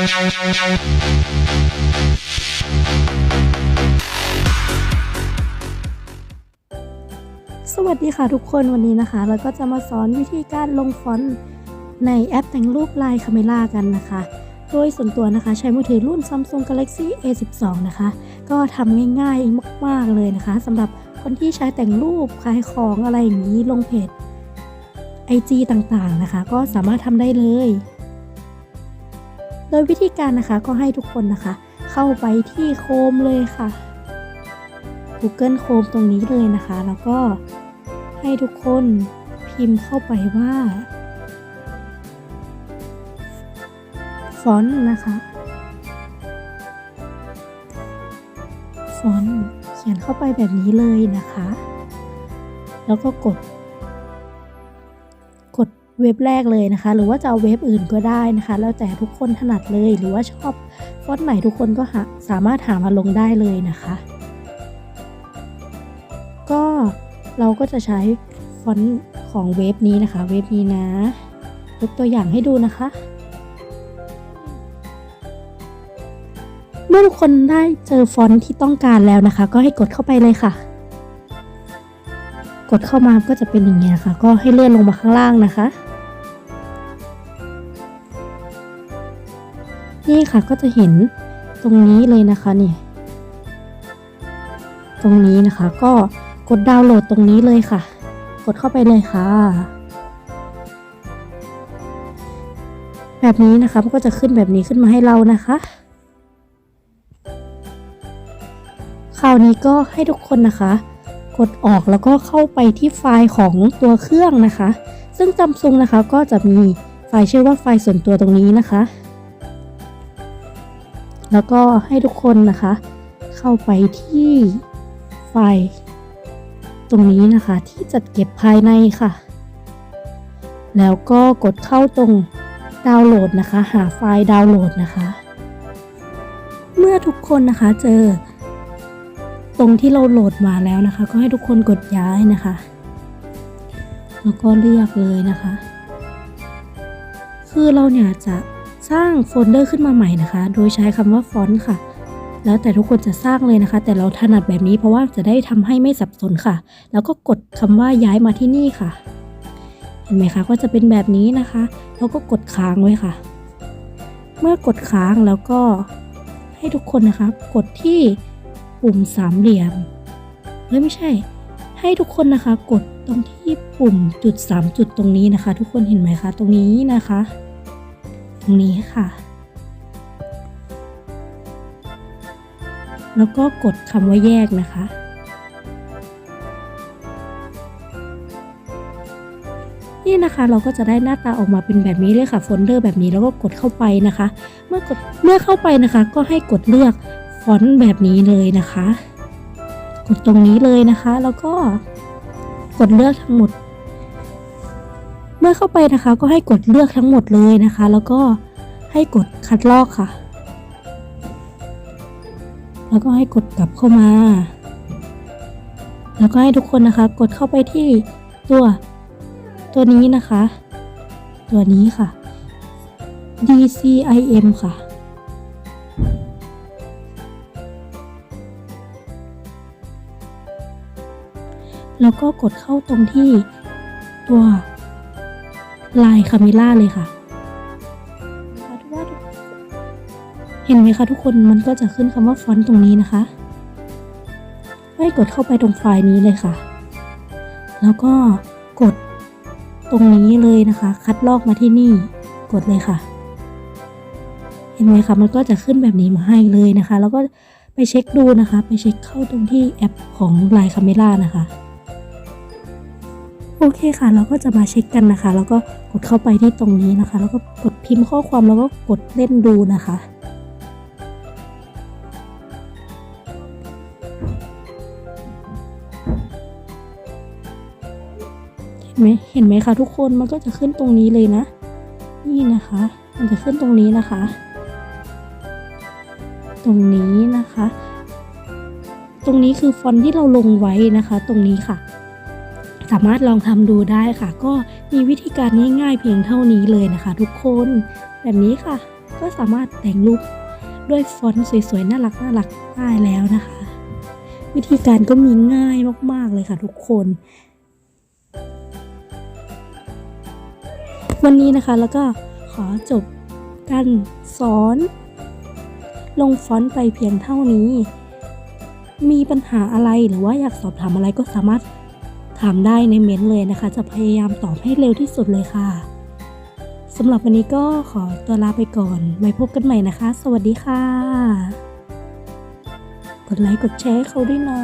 สวัสดีค่ะทุกคนวันนี้นะคะ เราก็จะมาสอนวิธีการลงฟอนต์ในแอปแต่งรูปลายคาเมล่ากันนะคะ โดยส่วนตัวนะคะ ใช้มือถือรุ่น Samsung Galaxy A12 นะคะ ก็ทำง่ายๆมากๆเลยนะคะสำหรับคนที่ใช้แต่งรูปขายของอะไรอย่างนี้ลงเพจ IG ต่างๆนะคะ ก็สามารถทำได้เลย โดยวิธีการนะคะก็ให้ทุกคนนะคะ เข้าไปที่โคมเลยค่ะ Google Chrome ตรงนี้เลยนะคะ แล้วก็ให้ทุกคนพิมพ์เข้าไปว่าฟอนต์นะคะฟอนต์เขียนเข้าไปแบบนี้เลยนะคะ แล้วก็กดกด เว็บแรกเลยนะคะ หรือว่าจะเอาเว็บอื่นก็ได้นะคะ แล้วแต่ทุกคนถนัดเลย หรือว่าชอบฟอนต์ไหนทุกคนก็หาสามารถหามาลงได้เลยนะคะ ก็เราก็จะใช้ฟอนต์ของเว็บนี้นะคะ เว็บนี้นะยกตัวอย่างให้ดูนะคะ เมื่อทุกคนได้เจอฟอนต์ที่ต้องการแล้วนะคะ ก็ให้กดเข้าไปเลยค่ะกดเข้ามาก็จะเป็นอย่างนี้ยค่ะ ก็ให้เลื่อนลงมาข้างล่างนะคะ นี่ค่ะก็จะเห็นตรงนี้เลยนะคะเนี่ยตรงนี้นะคะก็กดดาวน์โหลดตรงนี้เลยค่ะ กดเข้าไปเลยค่ะ แบบนี้นะคะมันก็จะขึ้นแบบนี้ขึ้นมาให้เรานะคะคราวนี้ก็ให้ทุกคนนะคะ กดออกแล้วก็เข้าไปที่ไฟล์ของตัวเครื่องนะคะ ซึ่งซัมซุงนะคะก็จะมีไฟล์ชื่อว่าไฟล์ส่วนตัวตรงนี้นะคะ แล้วก็ให้ทุกคนนะคะ เข้าไปที่ไฟล์ตรงนี้นะคะที่จัดเก็บภายในค่ะ แล้วก็กดเข้าตรงดาวน์โหลดนะคะ หาไฟล์ดาวน์โหลดนะคะ เมื่อทุกคนนะคะเจอ ตรงที่เราโหลดมาแล้วนะคะ ก็ให้ทุกคนกดย้ายนะคะ แล้วก็เลือกเลยนะคะ คือเราเนี่ยจะ สร้างโฟลเดอร์ขึ้นมาใหม่นะคะ โดยใช้คำว่าฟอนต์ค่ะ แล้วแต่ทุกคนจะสร้างเลยนะคะ แต่เราถนัดแบบนี้เพราะว่าจะได้ทำให้ไม่สับสนค่ะ แล้วก็กดคำว่าย้ายมาที่นี่ค่ะ เห็นไหมคะก็จะเป็นแบบนี้นะคะ แล้วก็กดค้างไว้ค่ะ เมื่อกดค้างแล้วก็ให้ทุกคนนะคะ กดที่ปุ่มสามเหลี่ยมเฮ้ยไม่ใช่ ให้ทุกคนนะคะ กดตรงที่ปุ่มจุดสามจุดตรงนี้นะคะ ทุกคนเห็นไหมคะ ตรงนี้นะคะ รงนี้ค่ะ แล้วก็กดคำว่าแยกนะคะ นี่นะคะเราก็จะได้หน้าตาออกมาเป็นแบบนี้เลยค่ะโฟลเดอร์แบบนี้แล้วก็กดเข้าไปนะคะ เมื่อกดเมื่อเข้าไปนะคะ ก็ให้กดเลือกฟอนต์แบบนี้เลยนะคะ กดตรงนี้เลยนะคะ แล้วก็กดเลือกทั้งหมด เมื่อเข้าไปนะคะก็ให้กดเลือกทั้งหมดเลยนะคะ แล้วก็ให้กดคัดลอกค่ะ แล้วก็ให้กดกลับเข้ามา แล้วก็ให้ทุกคนนะคะ กดเข้าไปที่ตัวตัวนี้นะคะ ตัวนี้ค่ะ DCIM ค่ะแล้วก็กดเข้าตรงที่ตัว ลายคาเมล่าเลยค่ะ เห็นไหมคะทุกคนมันก็จะขึ้นคำว่าฟอนต์ตรงนี้นะคะ ให้กดเข้าไปตรงไฟล์นี้เลยค่ะ แล้วก็กดตรงนี้เลยนะคะ คัดลอกมาที่นี่ กดเลยค่ะ เห็นไหมคะมันก็จะขึ้นแบบนี้มาให้เลยนะคะ แล้วก็ไปเช็คดูนะคะ ไปเช็คเข้าตรงที่แอปของไลน์คาเมล่านะคะ โอเคค่ะ เราก็จะมาเช็คกันนะคะ แล้วก็กดเข้าไปที่ตรงนี้นะคะ แล้วก็กดพิมพ์ข้อความแล้วก็กดเล่นดูนะคะเห็นไหมเห็นไหมคะทุกคนมันก็จะขึ้นตรงนี้เลยนะ นี่นะคะ มันจะขึ้นตรงนี้นะคะ ตรงนี้นะคะ ตรงนี้คือฟอนต์ที่เราลงไว้นะคะ ตรงนี้ค่ะ สามารถลองทำดูได้ค่ะ ก็มีวิธีการง่ายๆเพียงเท่านี้เลยนะคะ ทุกคนแบบนี้ค่ะ ก็สามารถแต่งรูปด้วยฟอนต์สวยๆน่ารักน่ารักได้แล้วนะคะ วิธีการก็มีง่ายมากๆเลยค่ะ ทุกคนวันนี้นะคะแล้วก็ขอจบการสอน ลงฟอนต์ไปเพียงเท่านี้ มีปัญหาอะไรหรือว่าอยากสอบถามอะไรก็สามารถ ถามได้ในเม้นต์เลยนะคะ จะพยายามตอบให้เร็วที่สุดเลยค่ะสำหรับวันนี้ก็ขอตัวลาไปก่อน ไว้พบกันใหม่นะคะ สวัสดีค่ะ กดไลค์กดแชร์เขาด้วยนะ